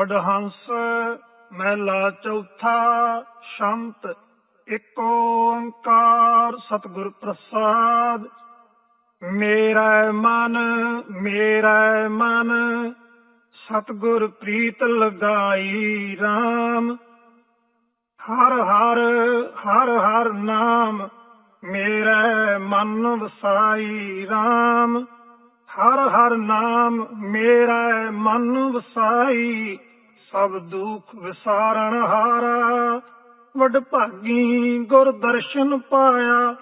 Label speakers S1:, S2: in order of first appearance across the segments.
S1: ਵਡਹੰਸ ਮਹਿਲਾ ਚੌਥਾ ਸ਼ੰਤ ਇੱਕ ਓੰਕਾਰ ਸਤਿਗੁਰ ਪ੍ਰਸਾਦ। ਮੇਰਾ ਮਨ ਮੇਰਾ ਮਨ, ਸਤਿਗੁਰ ਪ੍ਰੀਤ ਲਗਾਈ RAM ਹਰ ਹਰ ਹਰ ਹਰ ਨਾਮ, ਮੇਰਾ ਮਨ ਵਸਾਈ RAM ਹਰ ਹਰ ਨਾਮ, ਮੇਰਾ ਮਨ ਵਸਾਈ ਸਭ ਦੁੱਖ ਵਿਸਾਰਣ ਹਾਰਾ। ਵਡ ਭਾਗੀ ਗੁਰ ਦਰਸ਼ਨ ਪਾਇਆ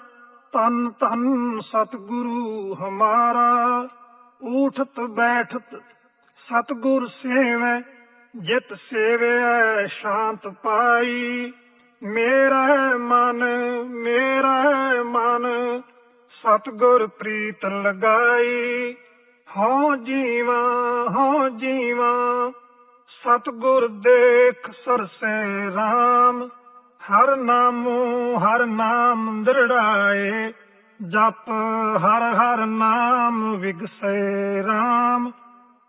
S1: ਤਨ ਤਨ ਸਤਿਗੁਰੂ ਹਮਾਰਾ। ਉਠਤ ਬੈਠਤ ਸਤਿਗੁਰ ਸੇਵੈ, ਜਿਤ ਸੇਵੈ ਸ਼ਾਂਤ ਪਾਈ। ਮੇਰਾ ਮਨ ਮੇਰਾ ਮਨ ਸਤਿਗੁਰ ਪ੍ਰੀਤ ਲਗਾਈ। ਹਉ ਜੀਵਾ ਹਉ ਜੀਵਾ ਸਤਿਗੁਰ ਦੇਖ ਸਰਸੇ RAM ਹਰ ਨਾਮੋ ਹਰ ਨਾਮ ਦ੍ਰਿੜਾਏ, ਜਪ ਹਰ ਹਰ ਨਾਮ ਵਿਗਸੇ RAM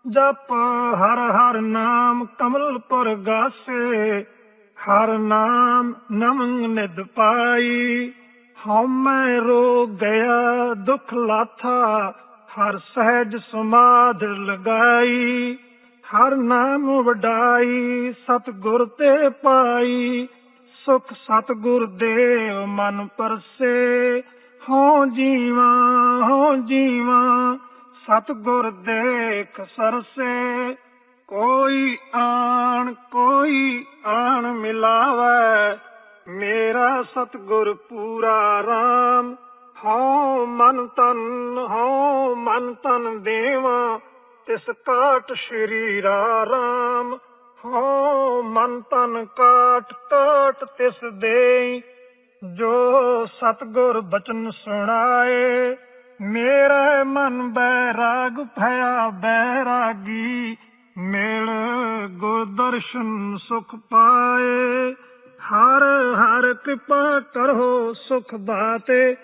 S1: ਜਪ ਹਰ ਹਰ ਨਾਮ ਕਮਲ ਪਰ ਗਾਸੇ, ਹਰ ਨਾਮ ਨਮੰਗ ਨਿਦ ਪਾਈ ਹਉਮੈ ਰੋ ਗਿਆ ਦੁਖ ਲਾਥਾ, ਹਰ ਸਹਿਜ ਸਮਾਧ ਲਗਾਈ। ਹਰ ਨਾਮ ਵਡਾਈ, ਸਤਿਗੁਰ ਤੇ ਪਾਈ। ਸੁਖ ਸਤਿਗੁਰ ਦੇਵ ਮਨ ਪਰਸੇ। ਹੋ ਜੀਵਾ ਹੋ ਜੀਵਾ, ਸਤਿਗੁਰ ਦੇਖ ਸਰਸੇ। ਕੋਈ ਆਣ ਕੋਈ ਆਣ ਮਿਲਾਵੇ। ਮੇਰਾ ਸਤਿਗੁਰ ਪੂਰਾ RAM ਹਉ ਮਨ ਤਨ ਹਉ ਮਨ ਤਨ ਦੇਵਾ। ਤਿਸ ਕਾਟ ਸ਼੍ਰੀ ਰਾਮ। ਹੋ ਮਨ ਤਨ ਕਾਟ ਕਾਟ ਤਿਸ ਦੇ ਜੋ ਸਤਿਗੁਰ ਬਚਨ ਸੁਣਾਏ, ਮੇਰੇ ਮਨ ਬੈਰਾਗ, ਭਇਆ ਬੈਰਾਗੀ। ਮਿਲ ਗੁਰਦਰਸ਼ਨ ਸੁਖ ਪਾਏ। ਹਰ ਹਰ ਕਿਰਪਾ ਕਰੋ ਸੁਖ ਬਾਤੇ।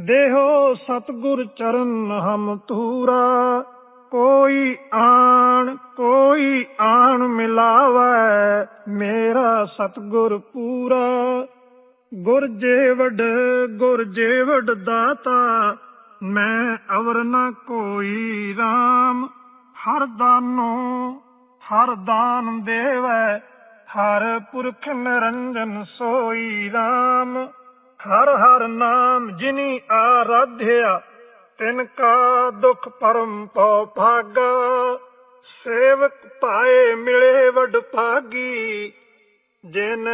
S1: ਦੇਹੋ ਸਤਿਗੁਰ ਚਰਨ ਹਮ ਤੂਰਾ ਕੋਈ ਆਣ ਕੋਈ ਆਣ ਮਿਲਾਵੇ, ਮੇਰਾ ਸਤਿਗੁਰ ਪੂਰਾ। ਗੁਰ ਜੇਵਡ ਗੁਰ ਜੇਵਡ ਦਾਤਾ, ਮੈਂ ਅਵਰ ਨਾ ਕੋਈ RAM ਹਰ ਦਾਨੋ, ਹਰ ਦਾਨ ਦੇਵੈ, ਹਰ ਪੁਰਖ ਨਿਰੰਜਨ ਸੋਈ RAM ਹਰ ਹਰ ਨਾਮ ਜਿਨੀ ਆਰਾਧਿਆ ਤਿਨ ਕਾ ਦੁਖ ਪਰਮ ਪਉ ਭਾਗਾ, ਸੇਵਕ ਪਾਏ ਮਿਲੇ ਵਡ ਭਾਗੀ, ਜਿਨ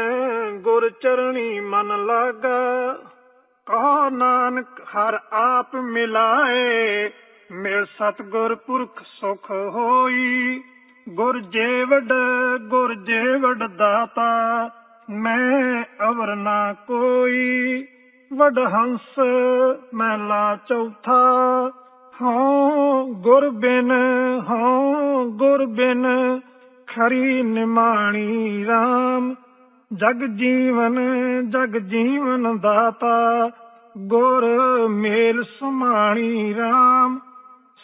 S1: ਗੁਰ ਚਰਣੀ ਮਨ ਲਾਗਾ। ਕਹੋ ਨਾਨਕ, ਹਰ ਆਪ ਮਿਲਾਏ, ਮਿਲ ਸਤਗੁਰ ਪੁਰਖ ਸੁਖ ਹੋਈ। ਗੁਰ ਜੇਵਡ ਗੁਰ ਜੇਵਡ ਦਾਤਾ, ਮੈਂ ਅਵਰ ਨਾ ਕੋਈ। ਵਡ ਹੰਸ ਮਹਿਲਾ ਚੌਥਾ। ਹਉ ਗੁਰ ਬਿਨ ਹਉ ਗੁਰ ਬਿਨ ਖਰੀ ਨਿਮਾਣੀ RAM ਜਗ ਜੀਵਨ ਜਗ ਜੀਵਨ ਦਾਤਾ, ਗੁਰ ਮੇਲ ਸਮਾਣੀ RAM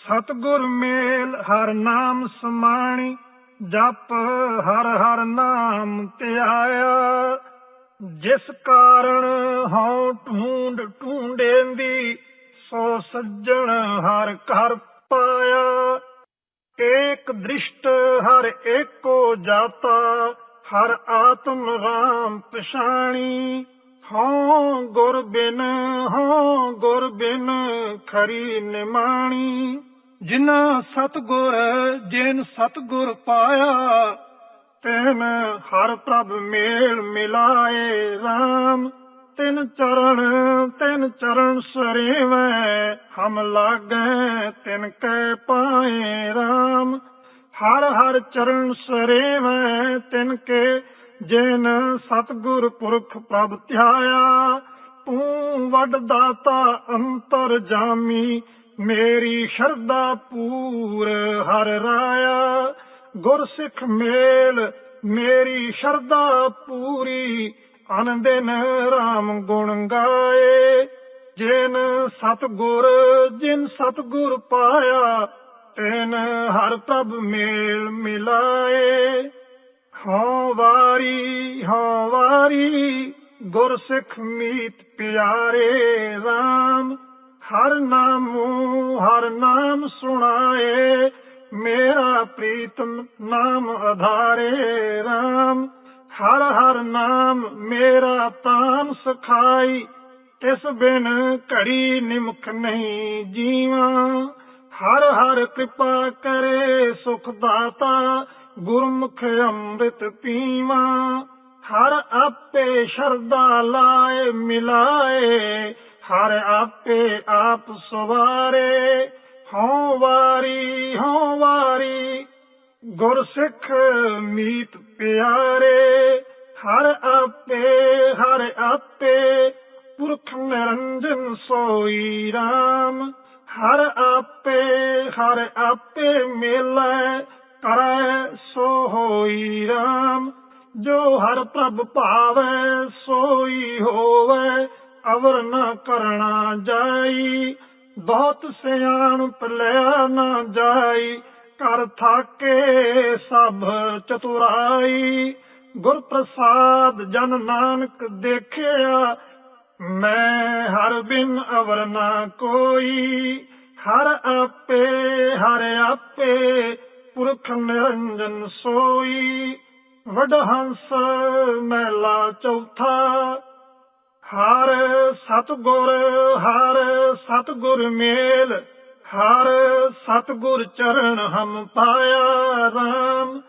S1: ਸਤਗੁਰ ਮੇਲ ਹਰ ਨਾਮ ਸਮਾਣੀ, ਜਪ ਹਰ ਹਰ ਨਾਮ ਧਿਆਇਆ ਜਿਸ ਕਾਰਨ ਹਉ ਢੂੰਡ ਢੂੰਡੇਂਦੀ, ਸੋ ਸੱਜਣ ਹਰ ਘਰ ਪਾਇਆ। ਏਕ ਦ੍ਰਿਸ਼ਟ ਹਰ ਏਕੋ ਜਾਤਾ, ਹਰ ਆਤਮ ਰਾਮ ਪਛਾਣੀ। ਹਉ ਗੁਰ ਬਿਨ, ਹਉ ਗੁਰ ਬਿਨ ਖਰੀ ਨਿਮਾਣੀ। ਜਿਨਾ ਸਤਗੁਰ ਜਿਨ ਸਤਗੁਰ ਪਾਇਆ ਤੈਨ ਹਰ ਪ੍ਰਭ ਮੇਲ ਮਿਲਾਏ RAM ਤਿਨ ਚਰਨ ਤਿਨ ਚਰਨ ਸਰੇਵੈ, ਹਮ ਲਾਗੈ ਤਿਨ ਕੈ ਪਾਏ RAM ਹਰ ਹਰ ਚਰਨ ਸਰੇਵੈ ਤਿਨ ਕੇ, ਜਿਨ ਸਤਗੁਰ ਪੁਰਖ ਪ੍ਰਭ ਧਿਆਇਆ। ਤੂੰ ਵੱਡ ਦਾਤਾ ਅੰਤਰ ਜਾਮੀ, ਮੇਰੀ ਸ਼ਰਧਾ ਪੂਰ ਹਰ ਰਾਇਆ। ਗੁਰਸਿੱਖ ਮੇਲ, ਮੇਰੀ ਸ਼ਰਧਾ ਪੂਰੀ ਅਨ ਦਿਨ RAM ਗੁਣ ਗਾਏ। ਜਿਨ ਸਤਗੁਰ ਜਿਨ ਸਤਗੁਰ ਪਾਇਆ, ਤੈਨ ਹਰ ਪ੍ਰਭ ਮੇਲ ਮਿਲਾਏ। ਹਉ ਵਾਰੀ ਹਉ ਵਾਰੀ, ਗੁਰਸਿੱਖ ਮੀਤ ਪਿਆਰੇ RAM ਹਰ ਨਾਮੂ, ਹਰ ਨਾਮ ਸੁਣਾਏ। ਮੇਰਾ ਪ੍ਰੀਤਮ ਨਾਮ ਆਧਾਰੇ RAM ਹਰ ਹਰ ਨਾਮ ਮੇਰਾ ਤਾਨ ਸਖਾਈ। ਇਸ ਬਿਨ ਘੜੀ ਨਿਮਖ ਨਹੀਂ ਜੀਵਾਂ। ਹਰ ਹਰ ਕਿਰਪਾ ਕਰੇ ਸੁਖ ਦਾਤਾ, ਗੁਰਮੁਖ ਅੰਮ੍ਰਿਤ ਪੀਵਾਂ। ਹਰ ਆਪੇ ਸ਼ਰਦਾ ਲਾਏ ਮਿਲਾਏ, ਹਰ ਆਪੇ ਆਪ ਸਵਾਰੇ। ਹਉ ਹਉ ਵਾਰੀ ਗੁਰਸਿੱਖ ਮੀਤ ਪਿਆਰੇ, ਹਰ ਆਪੇ ਹਰ ਆਪੇ ਪੁਰਖ ਨਿਰੰਜਨ ਸੋਈ RAM ਹਰ ਆਪੇ ਹਰ ਆਪੇ ਮਿਲੈ ਕਰੈ ਸੋ ਹੋਈ RAM ਜੋ ਹਰ ਪ੍ਰਭ ਭਾਵੈ ਸੋਈ ਹੋਵੈ, ਅਵਰ ਨ ਕਰਣਾ ਜਾਈ। ਬਹੁਤ ਸਿਆਣਪ ਲਿਆ ਨਾ ਜਾਈ ਕਰ ਥਾਕੇ ਸਭ ਚਤੁਰਾਈ। ਗੁਰ ਪ੍ਰਸਾਦ ਜਨ ਨਾਨਕ ਦੇਖਿਆ, ਮੈਂ ਹਰ ਬਿਨ ਅਵਰ ਨਾ ਕੋਈ। ਹਰ ਆਪੇ ਹਰ ਆਪੇ ਪੁਰਖ ਨਿਰੰਜਨ ਸੋਈ। ਵਡ ਹੰਸ ਮਹਿਲਾ ਚੌਥਾ, ਹਰ ਸਤਗੁਰ ਹਰ ਸਤਗੁਰ ਮੇਲ। ਹਰ ਸਤਗੁਰ ਚਰਨ ਹਮ ਪਾਇਆ RAM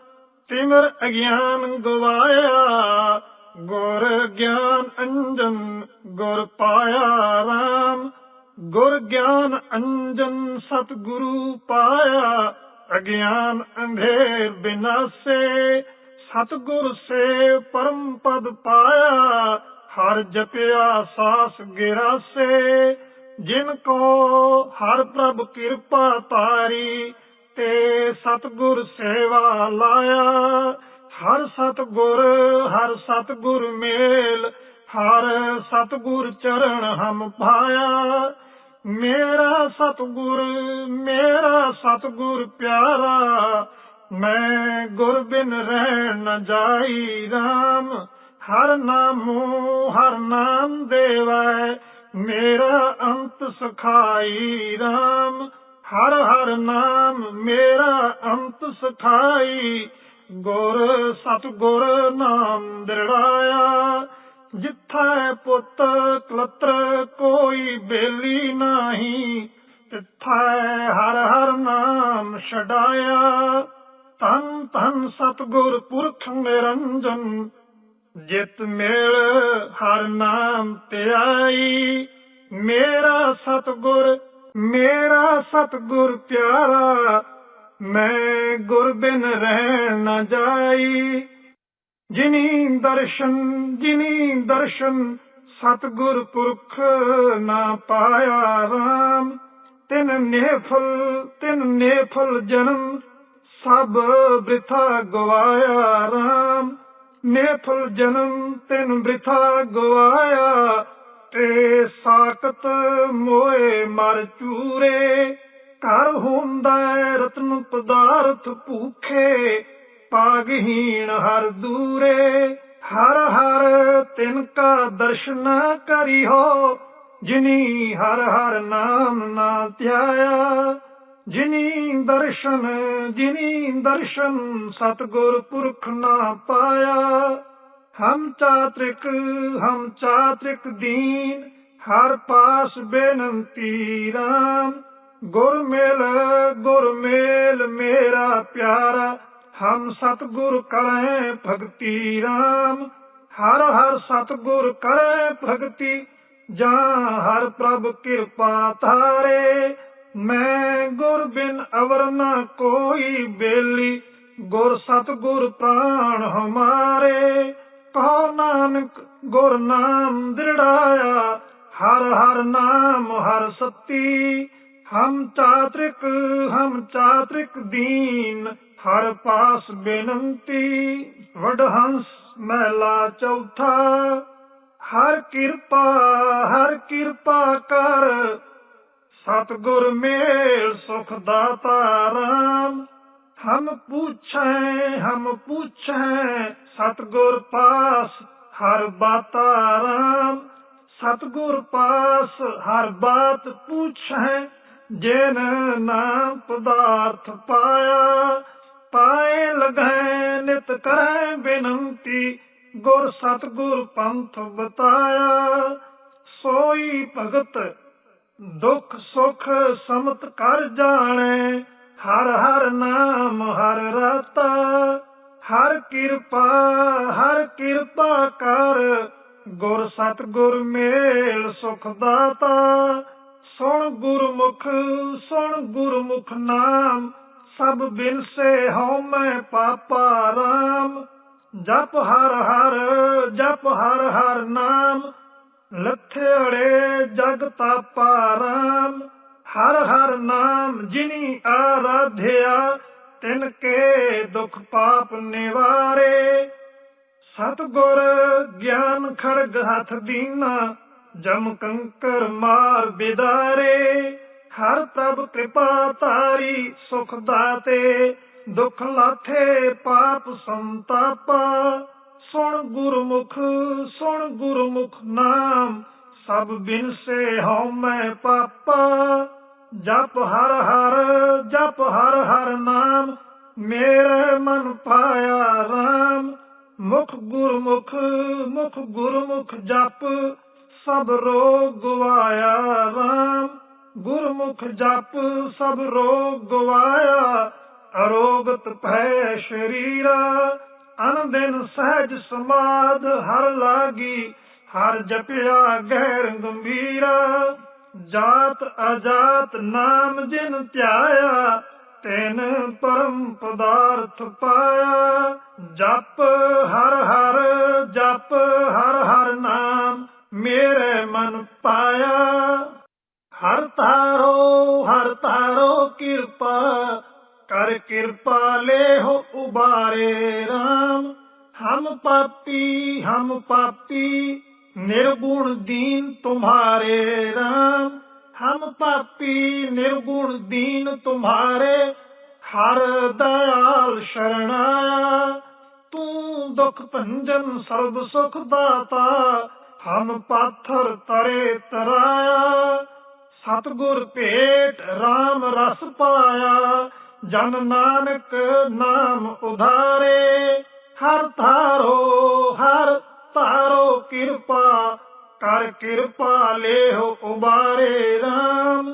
S1: ਤਿਮਰ ਅਗਿਆਨ ਗਵਾਇਆ, ਗੁਰ ਗਿਆਨ ਅੰਜਨ ਗੁਰ ਪਾਇਆ RAM ਗੁਰ ਗਿਆਨ ਅੰਜਨ ਸਤਗੁਰੂ ਪਾਇਆ, ਅਗਿਆਨ ਅੰਧੇਰ ਬਿਨਾਸੇ, ਸਤਗੁਰ ਸੇ ਪਰਮ ਪਦ ਪਾਇਆ, ਹਰ ਜਪਿਆ ਸਾਸ ਗਿਰਾਸੇ ਜਿਨ ਕੋ ਹਰ ਪ੍ਰਭ ਕਿਰਪਾ ਪਾਰੀ, ਤੇ ਸਤਗੁਰ ਸੇਵਾ ਲਾਇਆ। ਹਰ ਸਤਗੁਰ ਹਰ ਸਤਗੁਰ ਮੇਲ, ਹਰ ਸਤਗੁਰ ਚਰਨ ਹਮ ਪਾਇਆ। ਮੇਰਾ ਸਤਗੁਰ ਮੇਰਾ ਸਤਗੁਰ ਪਿਆਰਾ, ਮੈਂ ਗੁਰ ਬਿਨ ਰਹਿ ਨ ਜਾਈ RAM ਹਰ ਨਾਮੂ ਹਰ ਨਾਮ ਦੇਵੈ ਮੇਰਾ ਅੰਤ ਸਖਾਈ RAM ਹਰ ਹਰ ਨਾਮ ਮੇਰਾ ਅੰਤ ਸਖਾਈ। ਗੁਰ ਸਤਗੁਰ ਨਾਮ ਦਿੜਾਇਆ ਜਿੱਥੈ ਪੁੱਤ ਕਲਤਰ ਕੋਈ ਬੇਲੀ ਨਹੀਂ, ਤਿੱਥੈ ਹਰ ਹਰ ਨਾਮ ਛਡਾਇਆ। ਤਨ ਤਨ ਸਤਗੁਰ ਪੁਰਖ ਨਿਰੰਜਨ ਜਿਤ ਮੇਲ ਹਰ ਨਾਮ ਧਿਆਈ ਮੇਰਾ ਸਤਗੁਰ ਮੇਰਾ ਸਤਗੁਰ ਪਿਆਰਾ, ਮੈਂ ਗੁਰ ਬਿਨ ਰਹਿ ਨਾ ਜਾਈ। ਜਿਨੀ ਦਰਸ਼ਨ ਜਿਨੀ ਦਰਸ਼ਨ ਸਤਗੁਰ ਪੁਰਖ ਨਾ ਪਾਇਆ ਰਾਮ। ਤਿਨ ਨੇਫਲ ਤਿਨ ਨੇਫਲ ਜਨਮ, ਸਭ ਬ੍ਰਿਥਾ ਗਵਾਇਆ ਰਾਮ। ਨੇਫਲ ਜਨਮ ਤਿਨ ਬ੍ਰਿਥਾ ਗਵਾਇਆ, ਤੇ ਸਾਖਤ ਮੋਏ ਮਰ ਚੂਰੇ। ਘਰ ਹੁੰਦਾ ਰਤਨ ਪਦਾਰਥ ਭੂਖੇ ਪਾਗਹੀਣ ਹਰ ਦੂਰੇ। ਹਰ ਹਰ ਤਿਨ ਕਾ ਦਰਸ਼ਨ ਕਰੀ ਹੋ ਜਿਨੀ ਹਰ ਹਰ ਨਾਮ ਨਾ ਧਿਆਇਆ। ਜਿਨੀ ਦਰਸ਼ਨ ਜਿਨੀ ਦਰਸ਼ਨ ਸਤਗੁਰ ਪੁਰਖ ਨਾ ਪਾਇਆ। ਹਮ ਚਾਤ੍ਰਿਕ ਹਮ ਚਾਤ੍ਰਿਕ ਦੀਨ, ਹਰ ਪਾਸ ਬੇਨੰਤੀ RAM ਗੁਰ ਮੇਲ ਗੁਰ ਮੇਲ ਮੇਰਾ ਪਿਆਰਾ, ਹਮ ਸਤਗੁਰ ਕਰੈ ਭਗਤੀ RAM ਹਰ ਹਰ ਸਤਗੁਰ ਕਰੈ ਭਗਤੀ, ਜਾਂ ਹਰ ਪ੍ਰਭ ਕਿਰਪਾ ਤਾਰੇ ਮੈਂ ਗੁਰ ਬਿਨ ਅਵਰ ਨਾ ਕੋਈ ਬੇਲੀ। ਗੁਰ ਸਤਗੁਰ ਪ੍ਰਾਣ ਹਮਾਰੇ। ਕਹੋ ਨਾਨਕ ਗੁਰ ਨਾਮ ਦ੍ਰਿੜਾਇਆ। ਹਰ ਹਰ ਨਾਮ ਹਰ ਸਤੀ। ਹਮ ਚਾਤ੍ਰਿਕ ਹਮ ਚਾਤ੍ਰਿਕ ਦੀਨ। ਹਰ ਪਾਸ ਬੇਨੰਤੀ। ਵਡਹੰਸ ਮਹਿਲਾ ਚੌਥਾ। ਹਰ ਕਿਰਪਾ ਹਰ ਕਿਰਪਾ ਕਰ। ਸਤਗੁਰ ਮੇਲ ਸੁਖ ਦਾਤਾ RAM ਹਮ ਪੁੱਛੈ ਹਮ ਪੁੱਛੈ, ਸਤਗੁਰ ਪਾਸ ਹਰ ਬਾਤਾ ਰਾਮ ਸਤਗੁਰ ਪਾਸ ਹਰ ਬਾਤ ਪੁੱਛੈ, ਜਿਨ ਨਾਮ ਪਦਾਰਥ ਪਾਇਆ। ਪਾਏ ਲਗੈ ਨਿਤ ਕਰੈ ਬੇਨੰਤੀ, ਗੁਰ ਸਤਗੁਰ ਪੰਥ ਬਤਾਇਆ। ਸੋਈ ਭਗਤ ਦੁੱਖ ਸੁਖ ਸਮਤ ਕਰ ਜਾਣੈ, ਹਰ ਹਰ ਨਾਮ, ਹਰ ਰਤਾ, ਹਰ ਕਿਰਪਾ ਹਰ ਕਿਰਪਾ ਕਰ। ਗੁਰ ਸਤਗੁਰ ਮੇਲ ਸੁਖ ਦਾਤਾ, ਸੁਣ ਗੁਰਮੁਖ ਸੁਣ ਗੁਰਮੁਖ ਨਾਮ। ਸਭ ਬਿਨ ਸੇ ਹਉ ਮੈਂ ਪਾਪਾ ਰਾਮ। ਜਪ ਹਰ ਹਰ, ਜਪ ਹਰ ਹਰ ਨਾਮ। ਲਥੜੇ ਜਗ ਤਾਪਾ ਰਾਮ, ਹਰ ਹਰ ਨਾਮ ਜਿਨੀ ਆਰਾਧਿਆ ਤਿਨ ਕੇ ਦੁਖ ਪਾਪ ਨਿਵਾਰੇ। ਸਤਗੁਰ ਗਿਆਨ ਖੜਗ ਹੱਥ ਦੀਨਾ, ਜਮ ਕੰਕਰ ਮਾਰ ਬਿਦਾਰੇ। ਹਰ ਪ੍ਰਭ ਕਿਰਪਾ ਤਾਰੀ ਸੁਖ ਦਾਤੇ, ਦੁਖ ਲਾਥੇ ਪਾਪ ਸੰਤਾਪਾ। ਸੁਣ ਗੁਰਮੁਖ ਸੁਣ ਗੁਰਮੁਖ ਨਾਮ, ਸਭ ਬਿਨ ਸੇ ਹਉ ਮੈਂ ਪਾਪਾ। ਜਪ ਹਰ ਹਰ, ਜਪ ਹਰ ਹਰ ਨਾਮ, ਮੇਰੇ ਮਨ ਪਾਇਆ RAM ਮੁਖ ਗੁਰਮੁਖ ਮੁਖ ਗੁਰਮੁਖ ਜਪ, ਸਭ ਰੋਗ ਗਵਾਇਆ RAM ਗੁਰਮੁਖ ਜਪ, ਸਭ ਰੋਗ ਗਵਾਇਆ, ਅਰੋਗਤ ਭੈ ਸ਼ਰੀਰਾ। ਅਨਦਿਨ ਸਹਿਜ ਸਮਾਦ ਹਰ ਲਾਗੀ, ਹਰ ਜਪਿਆ ਗਹਿਰ ਗੰਭੀਰਾ। ਜਾਤ ਅਜਾਤ ਨਾਮ ਜਿਨ ਧਿਆਇਆ, ਤੈਨ ਪਰਮ ਪਦਾਰਥ ਪਾਇਆ। ਜਪ ਹਰ ਹਰ, ਜਪ ਹਰ ਹਰ ਨਾਮ ਮੇਰੇ ਮਨ ਪਾਇਆ। ਹਰ ਤਾਰੋ ਹਰ ਤਾਰੋ ਕਿਰਪਾ ਕਰ ਕਿਰਪਾ ਲੈ ਹੋ ਉਬਾਰੇ RAM ਹਮ ਪਾਪੀ ਹਮ ਪਾਪੀ, ਨਿਰਗੁਣ ਦੀਨ ਤੁਮਾਰੇ RAM ਹਮ ਪਾਪੀ, ਨਿਰਗੁਣ ਦੀਨ ਤੁਮਾਰੇ, ਹਰ ਦਇਆਲ ਸ਼ਰਣਾਇਆ ਤੂੰ ਦੁਖ ਭੰਜਨ ਸਰਬ ਸੁਖ ਦਾਤਾ, ਹਮ ਪਾਥਰ ਤਰੇ ਤਰਾਇਆ। ਸਤਗੁਰ ਭੇਟ RAM ਰਸ ਪਾਇਆ। ਜਨ ਨਾਨਕ ਨਾਮ ਉਧਾਰੇ ਹਰ ਧਾਰੋ ਹਰ ਧਾਰੋ ਕਿਰਪਾ ਕਰ ਕਿਰਪਾ ਲੇਹੁ ਉਬਾਰੇ RAM